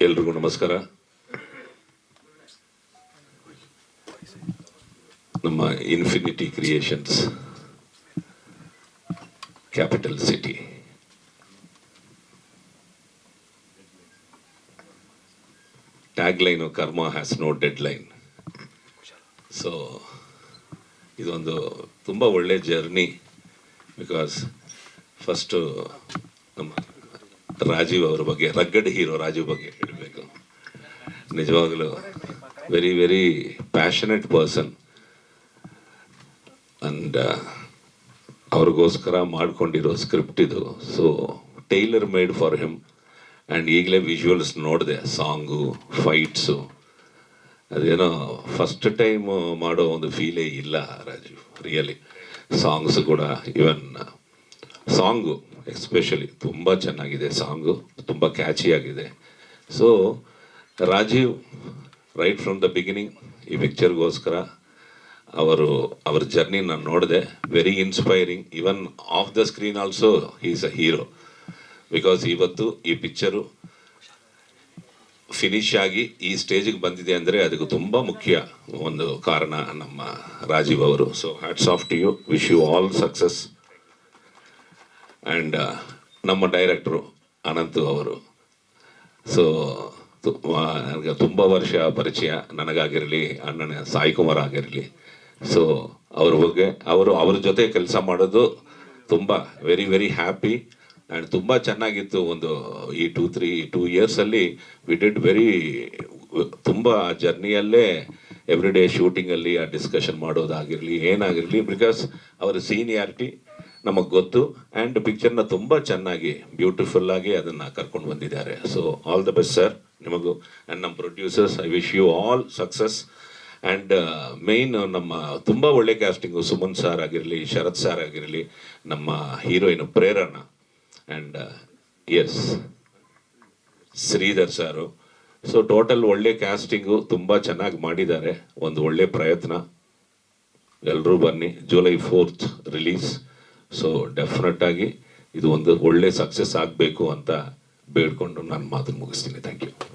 ಎಲ್ರಿಗೂ ನಮಸ್ಕಾರ. ನಮ್ಮ infinity creations capital city tag line karma has no deadline so ಇದೊಂದು ತುಂಬ ಒಳ್ಳೆ ಜರ್ನಿ ಬಿಕಾಸ್ ಫಸ್ಟು ನಮ್ಮ ರಾಜೀವ್ ಅವ್ರ ಬಗ್ಗೆ, ರಗ್ಗಡ್ ಹೀರೋ ರಾಜೀವ್ ಬಗ್ಗೆ ಹೇಳಬೇಕು. ನಿಜವಾಗಲೂ very very passionate person and ಅವ್ರಿಗೋಸ್ಕರ ಮಾಡ್ಕೊಂಡಿರೋ ಸ್ಕ್ರಿಪ್ಟ್ ಇದು. So tailor made for him and ಈಗಲೇ ವಿಜುವಲ್ಸ್ ನೋಡಿದೆ ಸಾಂಗು ಫೈಟ್ಸು ಅದೇನೋ ಫಸ್ಟ್ ಟೈಮ್ ಮಾಡೋ ಒಂದು ಫೀಲೇ ಇಲ್ಲ ರಾಜೀವ್ ರಿಯಲಿ ಸಾಂಗ್ಸ್ ಕೂಡ ಇವನ್ ಸಾಂಗು ಎಸ್ಪೆಷಲಿ ತುಂಬ ಚೆನ್ನಾಗಿದೆ ಸಾಂಗು, ತುಂಬ ಕ್ಯಾಚಿ ಆಗಿದೆ so Rajeev right from the beginning ಈ ಪಿಕ್ಚರ್ಗೋಸ್ಕರ ಅವರು ಅವ್ರ ಜರ್ನಿ ನಾನು ನೋಡಿದೆ very inspiring even off the screen also is a hero because ಇವತ್ತು ಈ ಪಿಕ್ಚರು ಫಿನಿಶ್ ಆಗಿ ಈ ಸ್ಟೇಜಿಗೆ ಬಂದಿದೆ ಅಂದರೆ ಅದಕ್ಕೆ ತುಂಬ ಮುಖ್ಯ ಒಂದು ಕಾರಣ ನಮ್ಮ ರಾಜೀವ್ ಅವರು. So hats off to you wish you all success and ನಮ್ಮ ಡೈರೆಕ್ಟ್ರು ಅನಂತು ಅವರು. ಸೊ ನನಗೆ ತುಂಬ ವರ್ಷ ಪರಿಚಯ. ನನಗಾಗಿರಲಿ, ಅಣ್ಣನ ಸಾಯಿ ಕುಮಾರ್ ಆಗಿರಲಿ. ಸೊ ಅವ್ರ ಬಗ್ಗೆ, ಅವರು ಅವ್ರ ಜೊತೆ ಕೆಲಸ ಮಾಡೋದು ತುಂಬ ವೆರಿ ವೆರಿ ಹ್ಯಾಪಿ ಆ್ಯಂಡ್ ತುಂಬ ಚೆನ್ನಾಗಿತ್ತು ಒಂದು, ಈ ಟೂ ತ್ರೀ ಟೂ ಇಯರ್ಸಲ್ಲಿ ವಿ ಡಿಡ್ ವೆರಿ ತುಂಬ ಜರ್ನಿಯಲ್ಲೇ ಎವ್ರಿ ಡೇ ಶೂಟಿಂಗಲ್ಲಿ ಆ ಡಿಸ್ಕಷನ್ ಮಾಡೋದಾಗಿರಲಿ, ಏನಾಗಿರಲಿ ಬಿಕಾಸ್ ಅವರ ಸೀನಿಯಾರಿಟಿ ನಮಗೆ ಗೊತ್ತು. ಆ್ಯಂಡ್ ಪಿಕ್ಚರ್ನ ತುಂಬ ಚೆನ್ನಾಗಿ ಬ್ಯೂಟಿಫುಲ್ ಆಗಿ ಅದನ್ನು ಕರ್ಕೊಂಡು ಬಂದಿದ್ದಾರೆ. So all the best sir ನಿಮಗೂ ಆ್ಯಂಡ್ ನಮ್ಮ producers I wish you all success and main ನಮ್ಮ ತುಂಬ ಒಳ್ಳೆ ಕ್ಯಾಸ್ಟಿಂಗು ಸುಮನ್ ಸಾರ್ ಆಗಿರಲಿ, ಶರತ್ ಸಾರ್ ಆಗಿರಲಿ, ನಮ್ಮ heroine Prerana. And S Sridhar sir so total ಒಳ್ಳೆ ಕ್ಯಾಸ್ಟಿಂಗು ತುಂಬ ಚೆನ್ನಾಗಿ ಮಾಡಿದ್ದಾರೆ. ಒಂದು ಒಳ್ಳೆ ಪ್ರಯತ್ನ. ಎಲ್ಲರೂ ಬನ್ನಿ. July fourth release so definite ಆಗಿ ಇದು ಒಂದು ಒಳ್ಳೆ ಸಕ್ಸಸ್ ಆಗಬೇಕು ಅಂತ ಬೇಡ್ಕೊಂಡು ನಾನು ಮಾತನ್ನು ಮುಗಿಸ್ತೀನಿ. Thank you